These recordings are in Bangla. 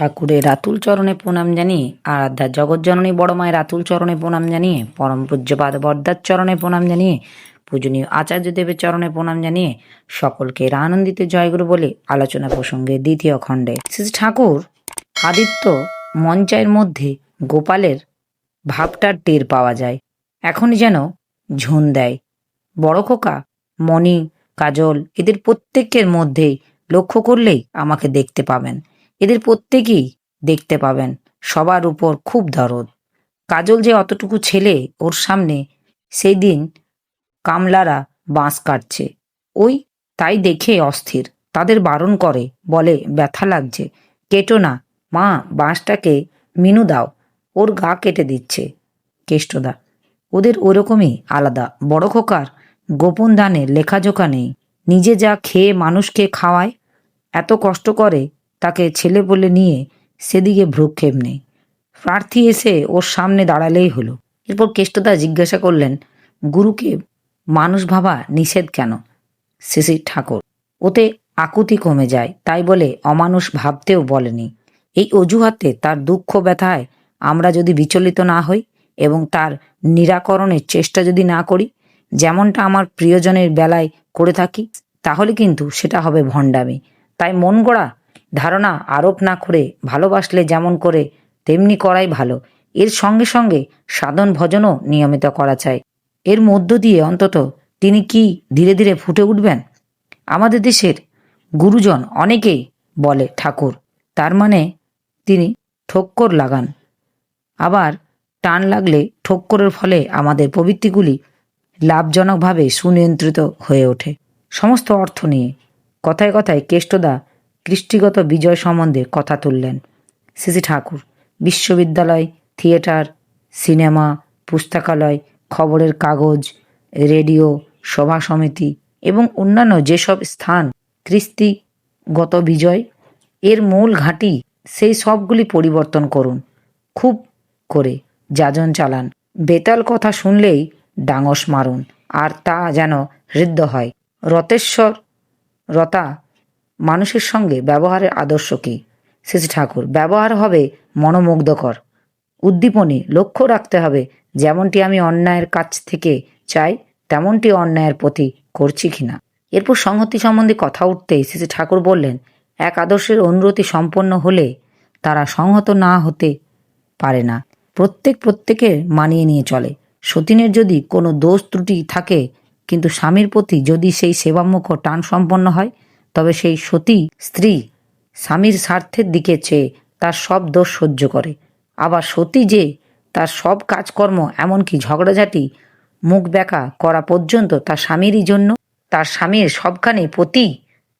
ঠাকুরের রাতুল চরণে প্রণাম জানিয়ে, আরাধ্যা জগৎজননী বড় মায়ের রাতুল চরণে প্রণাম জানিয়ে, পরম পূজ্যপাদ বরদার চরণে প্রণাম জানিয়ে, পূজনীয় আচার্য দেবের চরণে প্রণাম জানিয়ে সকলকে আনন্দিত জয়গুরু বলে আলোচনা প্রসঙ্গে দ্বিতীয় খণ্ডে। শ্রী ঠাকুর আদিত্য মঞ্চায়ের মধ্যে গোপালের ভাবটার টের পাওয়া যায়। এখনই যেন ঝুন দেয়। বড় খোকা, মণি, কাজল এদের প্রত্যেকের মধ্যেই লক্ষ্য করলেই আমাকে দেখতে পাবেন। এদের প্রত্যেকেই দেখতে পাবেন, সবার উপর খুব দরদ। কাজল যে অতটুকু ছেলে ওর সামনে সেই দিন কামলারা বাঁশ কাটছে। ওই তাই দেখে অস্থির, তাদের বারণ করে, বলে, ব্যথা লাগছে। কেটো না, মা, বাঁশটাকে মিনু দাও, ওর গা কেটে দিচ্ছে। কেষ্টদা, ওদের ওরকমই আলাদা, বড় খোকার গোপন দানে লেখাজোখা নেই। নিজে যা খেয়ে মানুষকে খাওয়ায়, এত কষ্ট করে তাকে ছেলে বলে নিয়ে সেদিকে ভ্রুক্ষেপ নেই। প্রার্থী এসে ওর সামনে দাঁড়ালেই হলো। এরপর কেষ্টদা জিজ্ঞাসা করলেন, গুরুকে মানুষ ভাবা নিষেধ কেন? শিশি ঠাকুর, ওতে আকুতি কমে যায়, তাই বলে অমানুষ ভাবতেও বলেনি। এই অজুহাতে তার দুঃখ ব্যথায় আমরা যদি বিচলিত না হই এবং তার নিরাকরণের চেষ্টা যদি না করি, যেমনটা আমার প্রিয়জনের বেলায় করে থাকি, তাহলে কিন্তু সেটা হবে ভণ্ডামি। তাই মন গড়া ধারণা আরোপ না করে ভালোবাসলে যেমন করে, তেমনি করাই ভালো। এর সঙ্গে সঙ্গে সাধন ভজনও নিয়মিত করা চাই। এর মধ্য দিয়ে অন্তত তিনি কি ধীরে ধীরে ফুটে উঠবেন? আমাদের দেশের গুরুজন অনেকেই বলে ঠাকুর, তার মানে তিনি ঠক্কর লাগান। আবার টান লাগলে ঠক্করের ফলে আমাদের প্রবৃত্তিগুলি লাভজনকভাবে সুনিয়ন্ত্রিত হয়ে ওঠে। সমস্ত অর্থ নিয়ে কথায় কথায় কেষ্টদা কৃষ্টিগত বিজয় সম্বন্ধে কথা তুললেন। সিসি ঠাকুর, বিশ্ববিদ্যালয়, থিয়েটার, সিনেমা, পুস্তকালয়, খবরের কাগজ, রেডিও, সভা সমিতি এবং অন্যান্য যেসব স্থান কৃষ্টিগত বিজয়, এর মূল ঘাঁটি সেই সবগুলি পরিবর্তন করুন, খুব করে যাজন চালান। বেতাল কথা শুনলেই ডাঙস মারুন, আর তা যেন হৃদ্য হয়। রতেশ্বর, রতা মানুষের সঙ্গে ব্যবহারের আদর্শ কী? শ্রী ঠাকুর, ব্যবহার হবে মনোমুগ্ধকর। উদ্দীপনে লক্ষ্য রাখতে হবে, যেমনটি আমি অন্যায়ের কাছ থেকে চাই, তেমনটি অন্যায়ের প্রতি করছি কিনা এরপর সংহতি সম্বন্ধে কথা উঠতেই শ্রী ঠাকুর বললেন, এক আদর্শের অনুরতি সম্পন্ন হলে তারা সংহত না হতে পারে না। প্রত্যেক প্রত্যেকের মানিয়ে নিয়ে চলে। সতীনের যদি কোনো দোষ ত্রুটি থাকে, কিন্তু স্বামীর প্রতি যদি সেই সেবামুখ টান সম্পন্ন হয় তবে সেই সতী স্ত্রী স্বামীর স্বার্থের দিকে চেয়ে তার সব দোষ সহ্য করে। আবার সতী যে তার সব কাজকর্ম, এমনকি ঝগড়াঝাটি, মুখ বেঁকা করা পর্যন্ত তার স্বামীরই জন্য, তার স্বামীর সবখানে পতি,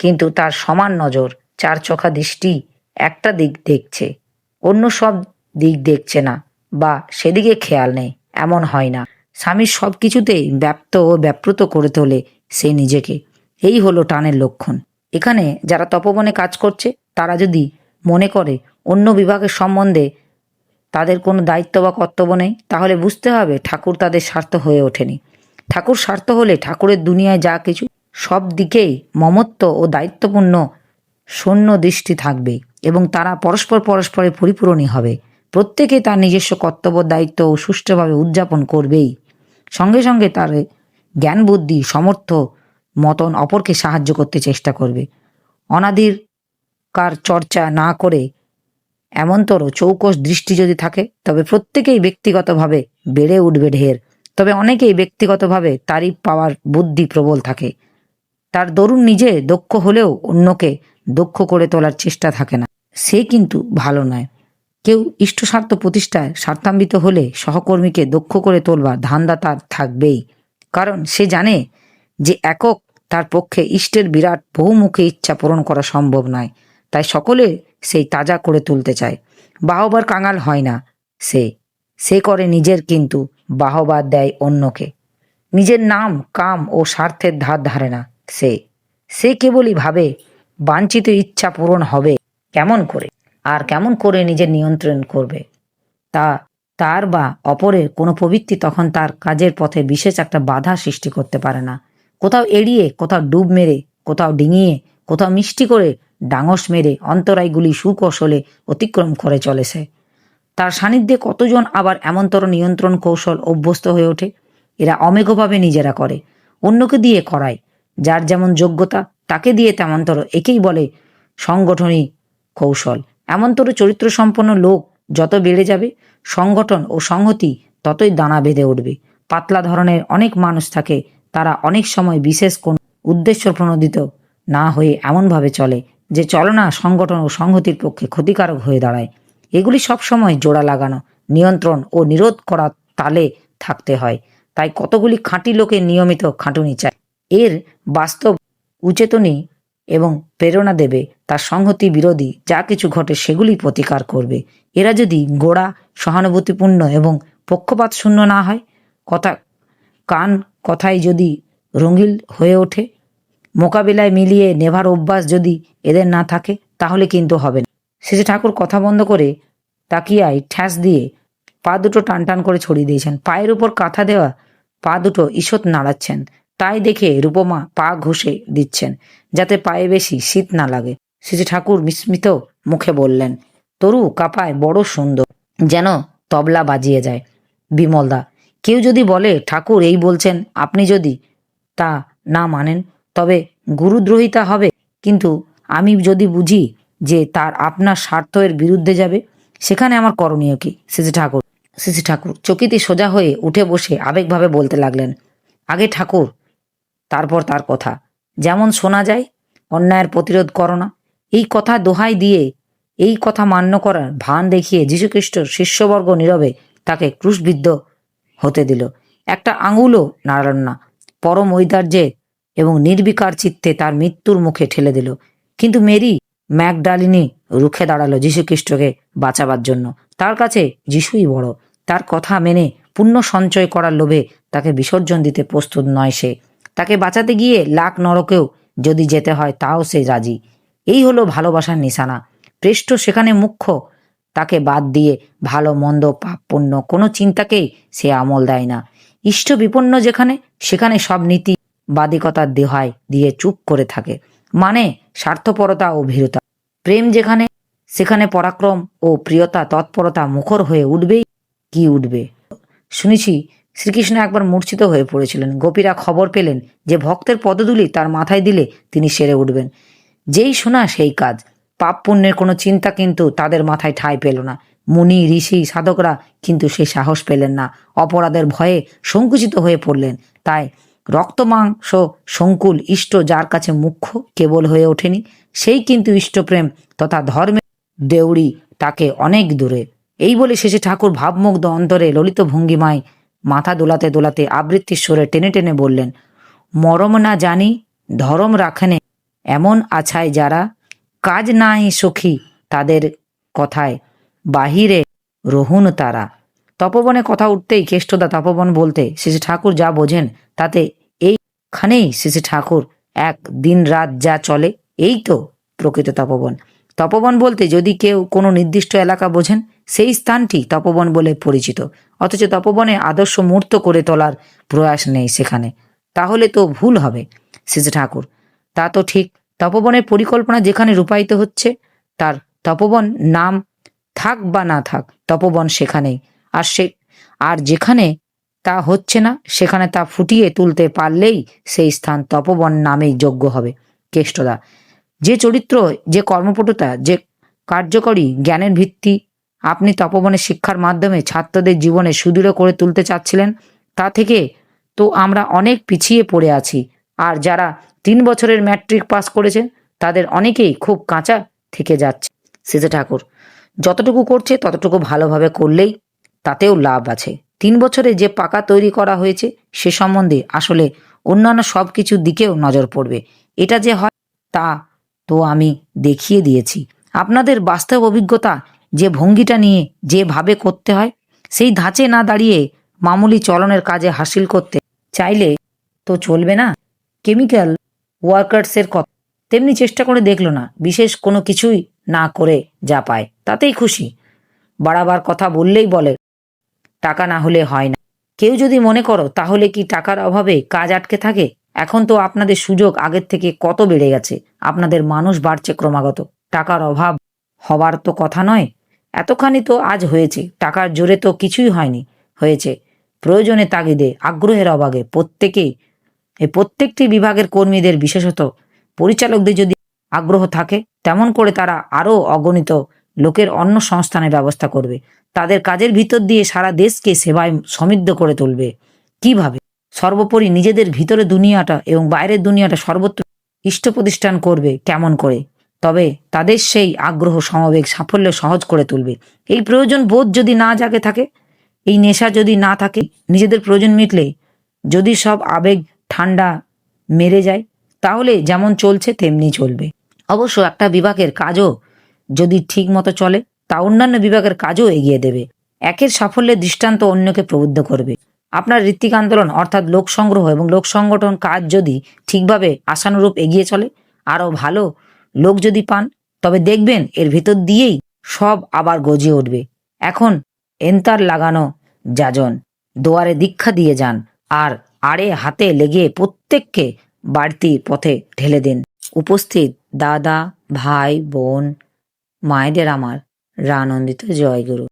কিন্তু তার সমান নজর, চার চোখা দৃষ্টি, একটা দিক দেখছে, অন্য সব দিক দেখছে না, বা সেদিকে খেয়াল নেই, এমন হয় না। স্বামীর সব কিছুতেই ব্যপ্ত ও ব্যাপৃত করে তোলে সে নিজেকে। এই হলো টানের লক্ষণ। এখানে যারা তপবনে কাজ করছে, তারা যদি মনে করে অন্য বিভাগের সম্বন্ধে তাদের কোনো দায়িত্ব বা কর্তব্য নেই, তাহলে বুঝতে হবে ঠাকুর তাদের স্বার্থ হয়ে ওঠেনি। ঠাকুর স্বার্থ হলে ঠাকুরের দুনিয়ায় যা কিছু, সব দিকেই মমত্ব ও দায়িত্বপূর্ণ শূন্য দৃষ্টি থাকবে এবং তারা পরস্পর পরস্পরে পরিপূরণই হবে। প্রত্যেকে তার নিজস্ব কর্তব্য, দায়িত্ব ও সুষ্ঠুভাবে উদযাপন করবেই। সঙ্গে সঙ্গে তার জ্ঞান বুদ্ধি সমর্থ মতন অপরকে সাহায্য করতে চেষ্টা করবে। অনাদির কার চর্চা না করে এমনতর চৌকস দৃষ্টি যদি থাকে, তবে প্রত্যেকেই ব্যক্তিগতভাবে বেড়ে উঠবে ঢের। তবে অনেকেই ব্যক্তিগতভাবে তারিফ পাওয়ার বুদ্ধি প্রবল থাকে। তার দরুন নিজে দক্ষ হলেও অন্যকে দক্ষ করে তোলার চেষ্টা থাকে না। সে কিন্তু ভালো নয়। কেউ ইষ্টস্বার্থ প্রতিষ্ঠায় স্বার্থান্বিত হলে সহকর্মীকে দক্ষ করে তোলবার ধান্দা তার থাকবেই। কারণ সে জানে যে একক তার পক্ষে ইষ্টের বিরাট বহুমুখী ইচ্ছা পূরণ করা সম্ভব নয়। তাই সকলে সেই তাজা করে তুলতে চায়। বাহবার কাঙাল হয় না সে। সে করে নিজের কিন্তু বাহবার দেয় অন্যকে। নিজের নাম, কাম ও স্বার্থের ধার ধারে না সে। সে কেবলই ভাবে বাঞ্ছিত ইচ্ছা পূরণ হবে কেমন করে? আর কেমন করে নিজের নিয়ন্ত্রণ করবে? তা, তার বা অপরের কোনো প্রবৃত্তি তখন তার কাজের পথে বিশেষ একটা বাধা সৃষ্টি করতে পারে না। কোথাও এড়িয়ে, কোথাও ডুব মেরে, কোথাও ডিঙিয়ে, কোথাও মিষ্টি করে ডাঙস মেরে অন্তরায়গুলি সুকৌশলে অতিক্রম করে চলেছে। তার সান্নিধ্যে কতজন আবার এমনতর নিয়ন্ত্রণ কৌশল অভ্যস্ত হয়ে ওঠে? এরা অমেঘভাবে নিজেরা করে, অন্যকে দিয়ে করায়। যার যেমন যোগ্যতা, তাকে দিয়ে তেমনতর একেই বলে সংগঠনী কৌশল। এমনতর চরিত্র সম্পন্ন লোক যত বেড়ে যাবে, সংগঠন ও সংহতি ততই দানা বেঁধে উঠবে। পাতলা ধরনের অনেক মানুষ থাকে তারা অনেক সময় বিশেষ কোন উদ্দেশ্য প্রণোদিত না হয়ে এমনভাবে চলে যে চলনা সংগঠন ও সংহতির পক্ষে ক্ষতিকারক হয়ে দাঁড়ায়। এগুলি সবসময় জোড়া লাগানো, নিয়ন্ত্রণ ও নিরোধ করা তালে থাকতে হয়। তাই কতগুলি খাঁটি লোকের নিয়মিত খাটুনি চায় এর বাস্তব উচেতনী এবং প্রেরণা দেবে তার সংহতি বিরোধী যা কিছু ঘটে সেগুলি প্রতিকার করবে। এরা যদি গোড়া, সহানুভূতিপূর্ণ এবং পক্ষপাত শূন্য না হয়, কথা কান কথায় যদি রঙিল হয়ে ওঠে, মোকাবিলায় মিলিয়ে নেভার অভ্যাস যদি এদের না থাকে, তাহলে কিন্তু হবে না। শেষে ঠাকুর কথা বন্ধ করে তাকিয়ায় ঠ্যাস দিয়ে পা দুটো টান টান করে ছড়িয়ে দিয়েছেন। পায়ের উপর কাঁথা দেওয়া পা দুটো ঈষৎ নাড়াচ্ছেন। তাই দেখে রূপমা পা ঘষে দিচ্ছেন, যাতে পায়ে বেশি শীত না লাগে। শেষে ঠাকুর বিস্মিত মুখে বললেন, তরু, কাপায় বড় সুন্দর, যেন তবলা বাজিয়ে যায়। বিমলদা কেউ যদি বলে, ঠাকুর, এই বলছেন আপনি যদি, তা না মানেন। তবে গুরুদ্রোহিতা হবে। কিন্তু আমি যদি বুঝি যে তার আপনার স্বার্থের বিরুদ্ধে যাবে, সেখানে আমার করণীয় কি? সিসি ঠাকুর সিসি ঠাকুর, চকিতে সোজা হয়ে উঠে বসে আবেগভাবে বলতে লাগলেন, আগে ঠাকুর, তারপর তার কথা। যেমন শোনা যায়, অন্যায়ের প্রতিরোধ করো না। এই কথা দোহাই দিয়ে, এই কথা মান্য করার ভান দেখিয়ে যীশুখ্রিস্টর শিষ্যবর্গ নীরবে তাকে ক্রুশবিদ্ধ হতে দিল। একটা আঙুলও নাড়াল না। পরম ঐদার্যে এবং নির্বিকার চিত্তে তার মৃত্যুর মুখে ঠেলে দিল। কিন্তু মেরি ম্যাকডালিনী রুখে দাঁড়াল যীশুখ্রিস্টকে বাঁচাবার জন্য। তার কাছে যিশুই বড়। তার কথা মেনে পুণ্য সঞ্চয় করার লোভে তাকে বিসর্জন দিতে প্রস্তুত নয় সে। তাকে বাঁচাতে গিয়ে লাখ নরকেও যদি যেতে হয়, তাও সে রাজি। এই হলো ভালোবাসার নিশানা। পৃষ্ঠ সেখানে মুখ্য তাকে বাদ দিয়ে ভালো, মন্দ, পাপ, পুণ্য কোনো চিন্তাকেই সে আমল দেয় না। ইষ্ট বিপন্ন যেখানে, সেখানে সব নীতি বাদিকতার দেহায় দিয়ে চুপ করে থাকে। মানে স্বার্থপরতা ও ভীরতা। প্রেম যেখানে, সেখানে পরাক্রম ও প্রিয়তা তৎপরতা মুখর হয়ে উঠবেই কি উঠবে? শুনেছি শ্রীকৃষ্ণ একবার মূর্ছিত হয়ে পড়েছিলেন। গোপীরা খবর পেলেন যে ভক্তের পদধূলি তার মাথায় দিলে তিনি সেরে উঠবেন। যেই শোনা সেই কাজ। পাপ পুণ্যের কোনো চিন্তা কিন্তু তাদের মাথায় ঠাঁই পেল না। মুনি, ঋষি, সাধকরা কিন্তু সেই সাহস পেলেন না। অপরাধের ভয়ে সংকুচিত হয়ে পড়লেন। তাই রক্তমাংস সংকুল ইষ্ট যার কাছে মুখ্য, কেবল হয়ে ওঠেনি, সেই কিন্তু ইষ্টপ্রেম তথা ধর্মের দেউড়ি তাকে অনেক দূরে। এই বলে শেষে ঠাকুর ভাবমুগ্ধ অন্তরে ললিত ভঙ্গিমায় মাথা দোলাতে দোলাতে আবৃত্তির স্বরে টেনে টেনে বললেন, মরম না জানি, ধরম রাখেনে এমন আছায় যারা কাজ নাই সখী তাদের কথায়। বাহিরে রহুন তারা। তপবনে কথা উঠতেই কেষ্টদা তপবন বলতে শ্রী ঠাকুর যা বোঝেন, তাতে এইখানেই শ্রী ঠাকুর এক দিন রাত যা চলে, এই তো প্রকৃত তপবন। তপবন বলতে, যদি কেউ কোনো নির্দিষ্ট এলাকা বোঝেন, সেই স্থানটি তপবন বলে পরিচিত। অথচ তপবনে আদর্শ মূর্ত করে তোলার প্রয়াস নেই সেখানে। তাহলে তো ভুল হবে শ্রী ঠাকুর। তা তো ঠিক তপবনের পরিকল্পনা যেখানে রূপায়িত হচ্ছে, তার তপবন নাম থাক বা না থাক, তপবন সেখানেই। আর সে, আর যেখানে তা হচ্ছে না, সেখানে তা ফুটিয়ে তুলতে পারলেই সেই স্থান তপবন নামেই যোগ্য হবে। কেষ্টদা, যে চরিত্র, যে কর্মপটুতা, যে কার্যকরী জ্ঞানের ভিত্তি আপনি তপবনের শিক্ষার মাধ্যমে ছাত্রদের জীবনে সুদৃঢ় করে তুলতে চাচ্ছিলেন, তা থেকে তো আমরা অনেক পিছিয়ে পড়ে আছি। আর যারা তিন বছরের ম্যাট্রিক পাস করেছেন, তাদের অনেকেই খুব কাঁচা থেকে যাচ্ছে। সিজে ঠাকুর, যতটুকু করছে ততটুকু ভালোভাবে করলেই তাতেও লাভ আছে। তিন বছরে যে পাকা তৈরি করা হয়েছে সে সম্বন্ধে আসলে অন্যান্য সব কিছুর দিকেও নজর পড়বে। এটা যে হয় তা তো আমি দেখিয়ে দিয়েছি। আপনাদের বাস্তব অভিজ্ঞতা যে ভঙ্গিটা নিয়ে যেভাবে করতে হয়, সেই ধাঁচে না দাঁড়িয়ে মামুলি চলনের কাজে হাসিল করতে চাইলে তো চলবে না। কেমিক্যাল ওয়ার্কার্সের কথা তেমনি চেষ্টা করে দেখল না, বিশেষ কোনো কিছুই না করে যা পায়, তাতেই খুশি। বাড়াবার কথা বললেই বলে, টাকা না হলে হয় না। কেউ যদি মনে করো, তাহলে কি টাকার অভাবে কাজ আটকে থাকে? এখন তো আপনাদের সুযোগ আগের থেকে কত বেড়ে গেছে, আপনাদের মানুষ বাড়ছে ক্রমাগত। টাকার অভাব হবার তো কথা নয়। এতখানি তো আজ হয়েছে, টাকার জোরে তো কিছুই হয়নি, হয়েছে। প্রয়োজনে তাগিদে, আগ্রহের অভাবে প্রত্যেকেই এই প্রত্যেকটি বিভাগের কর্মীদের, বিশেষত পরিচালকদের যদি আগ্রহ থাকে, তেমন করে তারা আরও অগণিত লোকের অন্য সংস্থানের ব্যবস্থা করবে। তাদের কাজের ভিতর দিয়ে সারা দেশকে সেবায় সমৃদ্ধ করে তুলবে। কীভাবে? সর্বোপরি নিজেদের ভিতরে দুনিয়াটা এবং বাইরের দুনিয়াটা সর্বত্র ইষ্ট প্রতিষ্ঠান করবে কেমন করে? তবে তাদের সেই আগ্রহ, সমবেগ, সাফল্য সহজ করে তুলবে। এই প্রয়োজন বোধ যদি না জাগে থাকে, এই নেশা যদি না থাকে, নিজেদের প্রয়োজন মিটলে যদি সব আবেগ ঠান্ডা মেরে যায়, তাহলে যেমন চলছে তেমনি চলবে। অবশ্য একটা বিভাগের কাজও যদি ঠিক মতো চলে, তা অন্যান্য বিভাগের কাজও এগিয়ে দেবে। একের সাফল্যের দৃষ্টান্ত অন্যকে প্রবুদ্ধ করবে। আপনার ঋত্বিক আন্দোলন, অর্থাৎ লোক সংগ্রহ এবং লোক সংগঠন কাজ যদি ঠিকভাবে আশানুরূপ এগিয়ে চলে, আরও ভালো লোক যদি পান, তবে দেখবেন এর ভিতর দিয়েই সব আবার গজিয়ে উঠবে। এখন এন্তার লাগানো যাজন, দোয়ারে দীক্ষা দিয়ে যান, আর আড়ে হাতে লেগে প্রত্যেককে বাড়তি পথে ঠেলে দেন। উপস্থিত দাদা, ভাই, বোন, মায়েদের আমার রানন্দিত জয়গুরু।